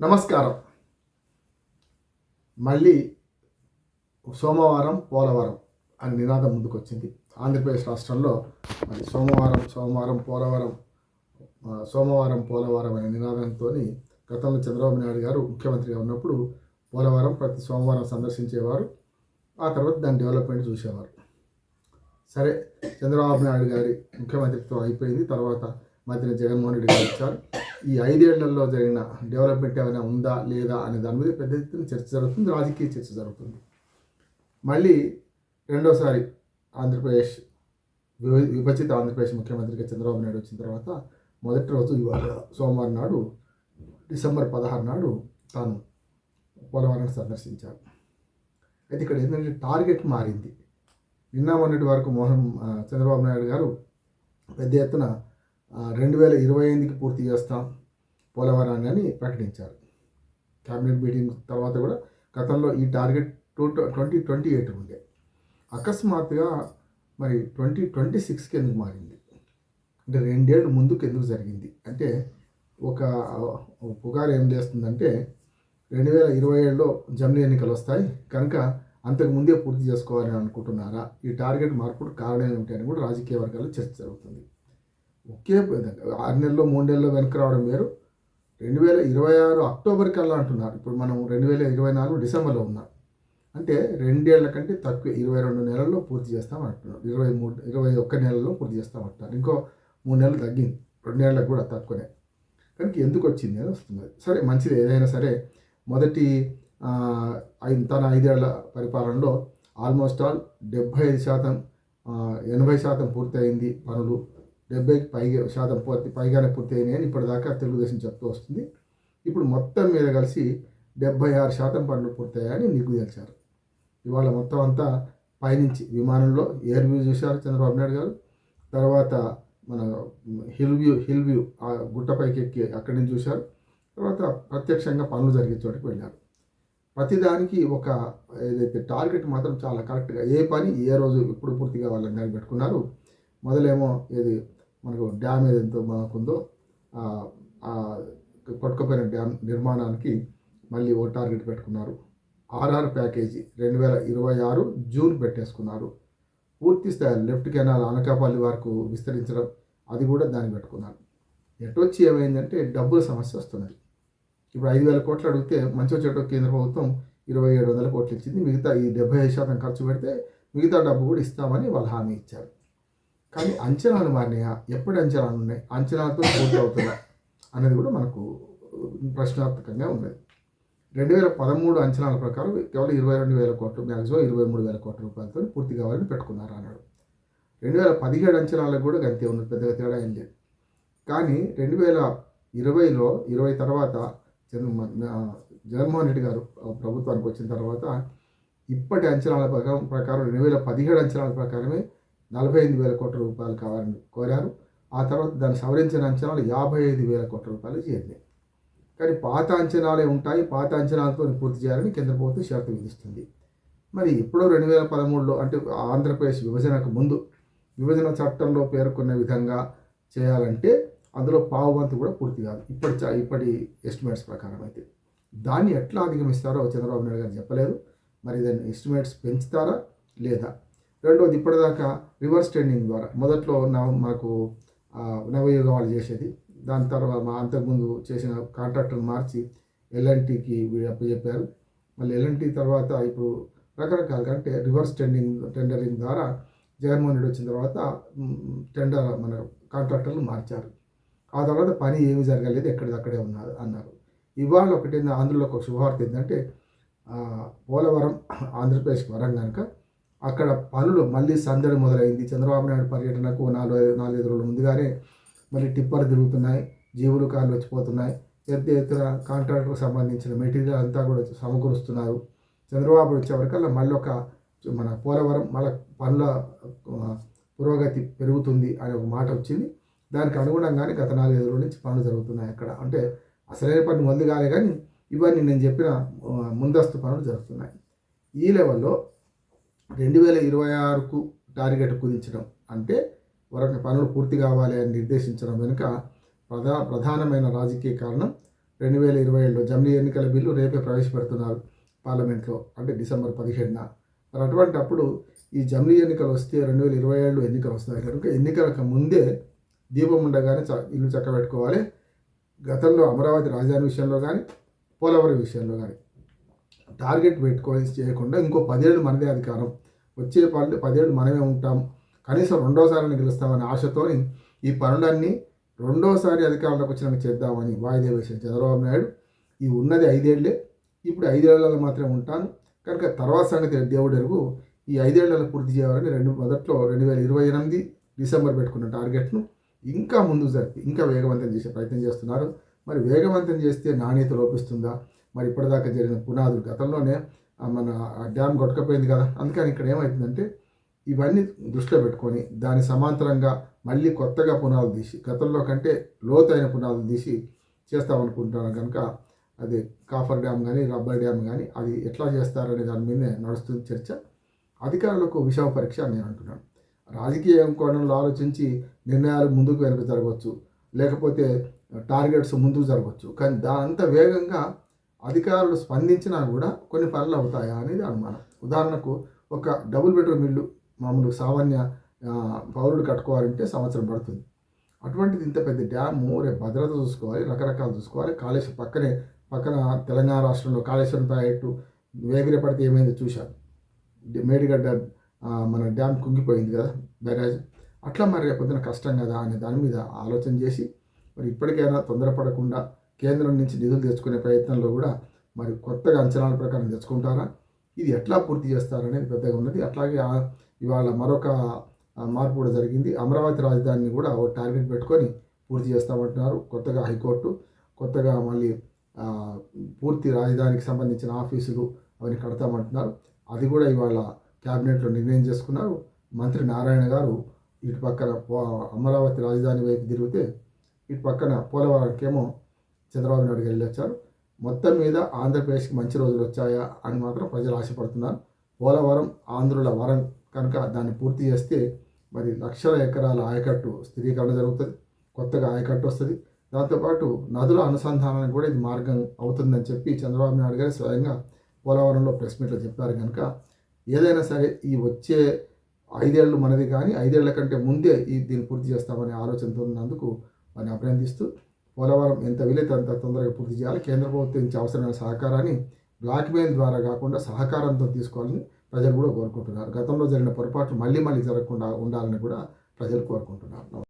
నమస్కారం. మళ్ళీ సోమవారం పోలవరం అని నినాదం ముందుకొచ్చింది. ఆంధ్రప్రదేశ్ రాష్ట్రంలో మరి సోమవారం సోమవారం పోలవరం సోమవారం పోలవరం అనే నినాదంతో గతంలో చంద్రబాబు నాయుడు గారు ముఖ్యమంత్రిగా ఉన్నప్పుడు పోలవరం ప్రతి సోమవారం సందర్శించేవారు ఆ తర్వాత దాని డెవలప్మెంట్ చూసేవారు. సరే చంద్రబాబు నాయుడు గారి ముఖ్యమంత్రిత్వం అయిపోయింది తర్వాత మధ్యన జగన్మోహన్ రెడ్డి గారు వచ్చారు. ఈ ఐదేళ్ళలో జరిగిన డెవలప్మెంట్ ఏమైనా ఉందా లేదా అనే దాని మీద పెద్ద ఎత్తున చర్చ జరుగుతుంది రాజకీయ చర్చ జరుగుతుంది. మళ్ళీ రెండోసారి ఆంధ్రప్రదేశ్ విభ- విభజిత ఆంధ్రప్రదేశ్ ముఖ్యమంత్రిగా చంద్రబాబు నాయుడు వచ్చిన తర్వాత మొదటి రోజు ఇవాళ సోమవారం నాడు డిసెంబర్ పదహారు నాడు తాను పోలవరం సందర్శించారు. అయితే ఇక్కడ ఏంటంటే టార్గెట్ మారింది. నిన్న మొన్నటి వరకు మోహన్ చంద్రబాబు నాయుడు గారు పెద్ద ఎత్తున రెండు వేల ఇరవై ఐదుకి పూర్తి చేస్తాం పోలవరాన్ని అని ప్రకటించారు. క్యాబినెట్ మీటింగ్ తర్వాత కూడా గతంలో ఈ target two twenty twenty eight ఉండే. అకస్మాత్తుగా మరి ట్వంటీ ట్వంటీ సిక్స్కి ఎందుకు మారింది? అంటే రెండేళ్ళు ముందుకు ఎందుకు జరిగింది? అంటే ఒక పుకారు ఏం చేస్తుందంటే రెండు వేల ఇరవై ఏడులో జమిలీ ఎన్నికలు వస్తాయి. కనుక అంతకు ముందే పూర్తి చేసుకోవాలని అనుకుంటున్నారా? ఈ టార్గెట్ మార్పుడు కారణం ఏమిటి అని కూడా రాజకీయ వర్గాల్లో చర్చ జరుగుతుంది. ఒకే ఆరు నెలల్లో మూడు నెలల్లో వెనక్కి రావడం వేరు. రెండు వేల ఇరవై ఆరు అక్టోబర్ కల్లా అంటున్నారు. ఇప్పుడు మనం రెండు వేల ఇరవై నాలుగు డిసెంబర్లో ఉన్నాం. అంటే రెండేళ్ళ కంటే తక్కువ ఇరవై రెండు నెలల్లో పూర్తి చేస్తాం అంటున్నారు. ఇరవై మూడు ఇరవై ఒక్క నెలల్లో పూర్తి చేస్తాం అంటున్నారు. ఇంకో మూడు నెలలు తగ్గింది. రెండు నెలలకు కూడా తక్కువనే. కనుక ఎందుకు వచ్చింది అని వస్తుంది. సరే మంచిది. ఏదైనా సరే మొదటి ఐ- తన ఐదేళ్ళ పరిపాలనలో ఆల్మోస్ట్ ఆల్ డెబ్భై ఐదు శాతం ఎనభై శాతం పూర్తయింది పనులు. డెబ్బైకి పైగా శాతం పూర్తి పైగానే పూర్తి అయినాయి ఇప్పటిదాకా తెలుగుదేశం చెప్తూ వస్తుంది. ఇప్పుడు మొత్తం మీద కలిసి డెబ్బై ఆరు శాతం పనులు పూర్తయ్యాయని నీకు తెలిసారు. ఇవాళ మొత్తం అంతా పైనుంచి విమానంలో ఎయిర్ వ్యూ చూశారు చంద్రబాబు నాయుడు గారు. తర్వాత మన హిల్ వ్యూ హిల్ వ్యూ ఆ గుట్టపైకి ఎక్కి అక్కడి నుంచి చూశారు. తర్వాత ప్రత్యక్షంగా పనులు జరిగే చోటుకి వెళ్ళారు. ప్రతిదానికి ఒక ఏదైతే టార్గెట్ మాత్రం చాలా కరెక్ట్గా ఏ పని ఏ రోజు ఎప్పుడు పూర్తి కావాలని దాన్ని పెట్టుకున్నారు. మొదలేమో ఏది మనకు డ్యామ్ ఏదైతే మనకుందో కొట్టుకుపోయిన డ్యామ్ నిర్మాణానికి మళ్ళీ ఓ టార్గెట్ పెట్టుకున్నారు. ఆర్ఆర్ ప్యాకేజీ రెండు వేల ఇరవై ఆరు జూన్ పెట్టేసుకున్నారు. పూర్తి స్థాయి లెఫ్ట్ కెనాల్ అనకాపల్లి వరకు విస్తరించడం అది కూడా దాన్ని పెట్టుకున్నారు. ఎటొచ్చి ఏమైందంటే డబ్బుల సమస్య వస్తున్నది. ఇప్పుడు ఐదు వేల కోట్లు అడిగితే మంచి చెట్టు కేంద్ర ప్రభుత్వం ఇరవై ఏడు వందల కోట్లు ఇచ్చింది. మిగతా ఈ డెబ్బై ఐదు శాతం ఖర్చు పెడితే మిగతా డబ్బు కూడా ఇస్తామని వాళ్ళు హామీ ఇచ్చారు. కానీ అంచనాలు మారినాయా? ఎప్పుడు అంచనాలు ఉన్నాయి? అంచనాలతో పూర్తి అవుతుందా అనేది కూడా మనకు ప్రశ్నార్థకంగా ఉన్నది. రెండు వేల పదమూడు అంచనాల ప్రకారం కేవలం ఇరవై రెండు వేల కోట్లు మ్యాక్సిమం ఇరవై మూడు వేల కోట్ల రూపాయలతో పూర్తి కావాలని పెట్టుకున్నారు అన్నాడు. రెండు వేల పదిహేడు అంచనాలకు కూడా గంతే ఉన్నది పెద్దగా తేడా ఏం లేదు. కానీ రెండు వేల ఇరవైలో ఇరవై తర్వాత చంద్ర- జగన్మోహన్ రెడ్డి గారు ప్రభుత్వానికి వచ్చిన తర్వాత ఇప్పటి అంచనాల ప్రకారం ప్రకారం రెండు వేల పదిహేడు అంచనాల ప్రకారమే నలభై ఐదు వేల కోట్ల రూపాయలు కావాలని కోరారు. ఆ తర్వాత దాన్ని సవరించిన అంచనాలు యాభై ఐదు వేల కోట్ల రూపాయలు చేరినాయి. కానీ పాత అంచనాలే ఉంటాయి. పాత అంచనాలతో పూర్తి చేయాలని కేంద్ర ప్రభుత్వం షరతు విధిస్తుంది. మరి ఎప్పుడో రెండు వేల పదమూడులో అంటే ఆంధ్రప్రదేశ్ విభజనకు ముందు విభజన చట్టంలో పేర్కొన్న విధంగా చేయాలంటే అందులో పావు వంతు కూడా పూర్తి కాదు. ఇప్పటి ఇప్పటి ఎస్టిమేట్స్ ప్రకారం అయితే. దాన్ని ఎట్లా అధిగమిస్తారో చంద్రబాబు నాయుడు గారు చెప్పలేదు మరి దాన్ని ఎస్టిమేట్స్ పెంచుతారా లేదా? రెండోది ఇప్పటిదాకా రివర్స్ ట్రెండింగ్ ద్వారా. మొదట్లో నా మాకు ఆ, వాళ్ళు చేసేది. దాని తర్వాత మా అంతకుముందు చేసిన కాంట్రాక్టర్ని మార్చి ఎల్ఎన్టీకి చెప్పారు. మళ్ళీ ఎల్ఎన్టీ తర్వాత ఇప్పుడు రకరకాలుగా అంటే రివర్స్ టెండింగ్ టెండరింగ్ ద్వారా జగన్మోహన్ రెడ్డి వచ్చిన తర్వాత టెండర్ మన కాంట్రాక్టర్లు మార్చారు. ఆ తర్వాత పని ఏమి జరగలేదు ఎక్కడిదక్కడే ఉన్నారు అన్నారు. ఇవాళ ఒకటి ఆంధ్రలో ఒక శుభవార్త ఏంటంటే పోలవరం ఆంధ్రప్రదేశ్ వరం కనుక అక్కడ పనులు మళ్ళీ సందడి మొదలైంది. చంద్రబాబు నాయుడు పర్యటనకు నాలుగు నాలుగైదు రోజులు ముందుగానే మళ్ళీ టిప్పర్ తిరుగుతున్నాయి. జీవులు కార్లు వచ్చిపోతున్నాయి. పెద్ద ఎత్తున కాంట్రాక్టర్కు సంబంధించిన మెటీరియల్ అంతా కూడా సమకూరుస్తున్నారు. చంద్రబాబు వచ్చేవరకల్లా మళ్ళీ ఒక మన పోలవరం మళ్ళీ పనుల పురోగతి పెరుగుతుంది అనే ఒక మాట వచ్చింది. దానికి అనుగుణంగానే గత నాలుగైదు రోజుల నుంచి పనులు జరుగుతున్నాయి అక్కడ. అంటే అసలైన పని మొదలు కాలే కానీ ఇవన్నీ నేను చెప్పిన ముందస్తు పనులు జరుగుతున్నాయి. ఈ లెవెల్లో రెండు వేల ఇరవై ఆరుకు టార్గెట్ కుదించడం అంటే వరకు పనులు పూర్తి కావాలి అని నిర్దేశించడం వెనుక ప్రధా ప్రధానమైన రాజకీయ కారణం రెండు వేల ఇరవై ఏడులో జమిలీ ఎన్నికల బిల్లు రేపే ప్రవేశపెడుతున్నారు పార్లమెంట్లో అంటే డిసెంబర్ పదిహేడున. మరి అటువంటి అప్పుడు ఈ జమిలీ ఎన్నికలు వస్తే రెండు వేల ఇరవై ఏడులో ఎన్నికలు వస్తాయి కనుక ఎన్నికలకు ముందే దీపం ఉండగానే చ ఇల్లు చక్కబెట్టుకోవాలి. గతంలో అమరావతి రాజధాని విషయంలో కానీ పోలవరం విషయంలో కానీ టార్గెట్ పెట్టుకొని చేయకుండా ఇంకో పదేళ్ళు మనదే అధికారం. వచ్చే పనులు పదేళ్ళు మనమే ఉంటాం. కనీసం రెండోసారి గెలుస్తామనే ఆశతోని ఈ పనులన్నీ రెండోసారి అధికారంలోకి వచ్చినాక చేద్దామని వాయిదా వేసిన చంద్రబాబు నాయుడు. ఈ ఉన్నది ఐదేళ్ళే. ఇప్పుడు ఐదేళ్ళలో మాత్రమే ఉంటాను. కనుక తర్వాత సంగతి దేవుడు ఎరుగు. ఈ ఐదేళ్ళలో పూర్తి చేయాలని రెండు మొదట్లో రెండు వేల ఇరవై ఎనిమిది డిసెంబర్ పెట్టుకున్న టార్గెట్ను ఇంకా ముందు జరిపి ఇంకా వేగవంతం చేసే ప్రయత్నం చేస్తున్నారు. మరి వేగవంతం చేస్తే నాణ్యత లోపిస్తుందా? మరి ఇప్పటిదాకా జరిగిన పునాదులు గతంలోనే మన ఆ డ్యామ్ కొట్టకపోయింది కదా. అందుకని ఇక్కడ ఏమవుతుందంటే ఇవన్నీ దృష్టిలో పెట్టుకొని దాని సమాంతరంగా మళ్ళీ కొత్తగా పునాదులు తీసి గతంలో కంటే లోతైన పునాదులు తీసి చేస్తామనుకుంటున్నాను కనుక అది కాఫర్ డ్యామ్ కానీ రబ్బర్ డ్యామ్ కానీ అది ఎట్లా చేస్తారనే దాని మీదనే నడుస్తుంది చర్చ. అధికారులకు విషమ పరీక్ష అని నేను అంటున్నాను. రాజకీయ కోణంలో ఆలోచించి నిర్ణయాలు ముందుకు వెనక జరగవచ్చు. లేకపోతే టార్గెట్స్ ముందుకు జరగవచ్చు. కానీ దాంత వేగంగా అధికారులు స్పందించినా కూడా కొన్ని పనులు అవుతాయా అనేది అనుమానం. ఉదాహరణకు ఒక డబుల్ బెడ్రూమ్ ఇల్లు మామూలు సామాన్య పౌరుడు కట్టుకోవాలంటే సంవత్సరం పడుతుంది. అటువంటిది ఇంత పెద్ద డ్యాము రేపు భద్రత చూసుకోవాలి రకరకాలు చూసుకోవాలి. కాళేశ్వరం పక్కనే పక్కన తెలంగాణ రాష్ట్రంలో కాళేశ్వరం ప్రాజెక్టు వేగిరి పడితే ఏమైందో చూశాను మేడిగడ్డ మన డ్యామ్ కుంగిపోయింది కదా బ్యారేజ్. అట్లా మరి రేపొద్దున కష్టం కదా అనే దాని మీద ఆలోచన చేసి మరి ఇప్పటికైనా తొందరపడకుండా కేంద్రం నుంచి నిధులు తెచ్చుకునే ప్రయత్నంలో కూడా మరి కొత్తగా అంచనాల ప్రకారం తెచ్చుకుంటారా? ఇది ఎట్లా పూర్తి చేస్తారనేది పెద్దగా ఉన్నది. అట్లాగే ఇవాళ మరొక మార్పు కూడా జరిగింది. అమరావతి రాజధానిని కూడా ఒక టార్గెట్ పెట్టుకొని పూర్తి చేస్తామంటున్నారు కొత్తగా హైకోర్టు. కొత్తగా మళ్ళీ పూర్తి రాజధానికి సంబంధించిన ఆఫీసులు అవన్నీ కడతామంటున్నారు. అది కూడా ఇవాళ క్యాబినెట్లో నిర్ణయం చేసుకున్నారు. మంత్రి నారాయణ గారు ఇటు పక్కన పో- అమరావతి రాజధాని వైపు తిరిగితే ఇటు పక్కన పోలవరంకేమో చంద్రబాబు నాయుడు గారు వెళ్ళొచ్చారు. మొత్తం మీద ఆంధ్రప్రదేశ్కి మంచి రోజులు వచ్చాయా అని మాత్రం ప్రజలు ఆశపడుతున్నారు. పోలవరం ఆంధ్రుల వరం కనుక దాన్ని పూర్తి చేస్తే మరి లక్షల ఎకరాల ఆయకట్టు స్థిరీకరణ జరుగుతుంది. కొత్తగా ఆయకట్టు వస్తుంది. దాంతోపాటు నదుల అనుసంధానానికి కూడా ఇది మార్గం అవుతుందని చెప్పి చంద్రబాబు నాయుడు గారు స్వయంగా పోలవరంలో ప్రెస్ మీట్లో చెప్పారు కనుక ఏదైనా సరే ఈ వచ్చే ఐదేళ్ళు మనది కానీ ఐదేళ్ళ కంటే ముందే ఈ దీన్ని పూర్తి చేస్తామనే ఆలోచనతో ఉన్నందుకు వారిని అభినందిస్తూ పోలవరం ఎంత వీలైతే అంత తొందరగా పూర్తి చేయాలి. కేంద్ర ప్రభుత్వం నుంచి అవసరమైన సహకారాన్ని బ్లాక్ మెయిల్ ద్వారా కాకుండా సహకారంతో తీసుకోవాలని ప్రజలు కూడా కోరుకుంటున్నారు. గతంలో జరిగిన పొరపాట్లు మళ్ళీ మళ్ళీ జరగకుండా ఉండాలని కూడా ప్రజలు కోరుకుంటున్నారు.